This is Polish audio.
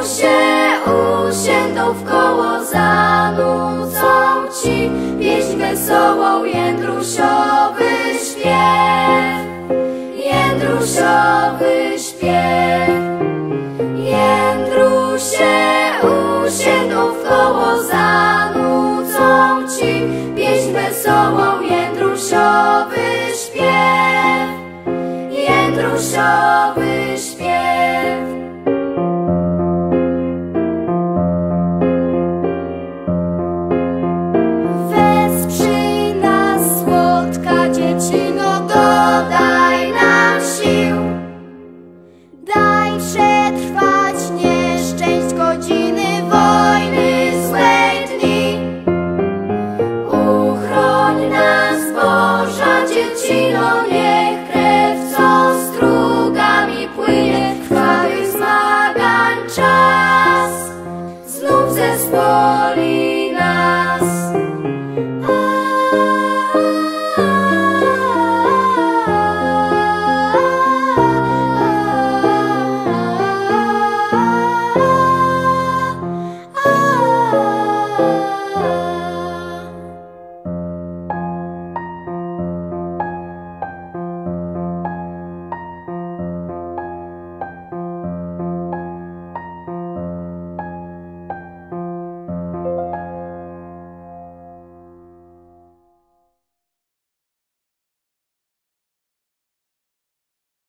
usie, usie, w koło zanucą ci pieśń wesołą, jędrusiowy śpiew, jędrusiowy śpiew. Jędrusie, usie, tą w koło zanucą ci pieśń wesołą, jędrusiowy śpiew, jędrusiowy śpiew. slowly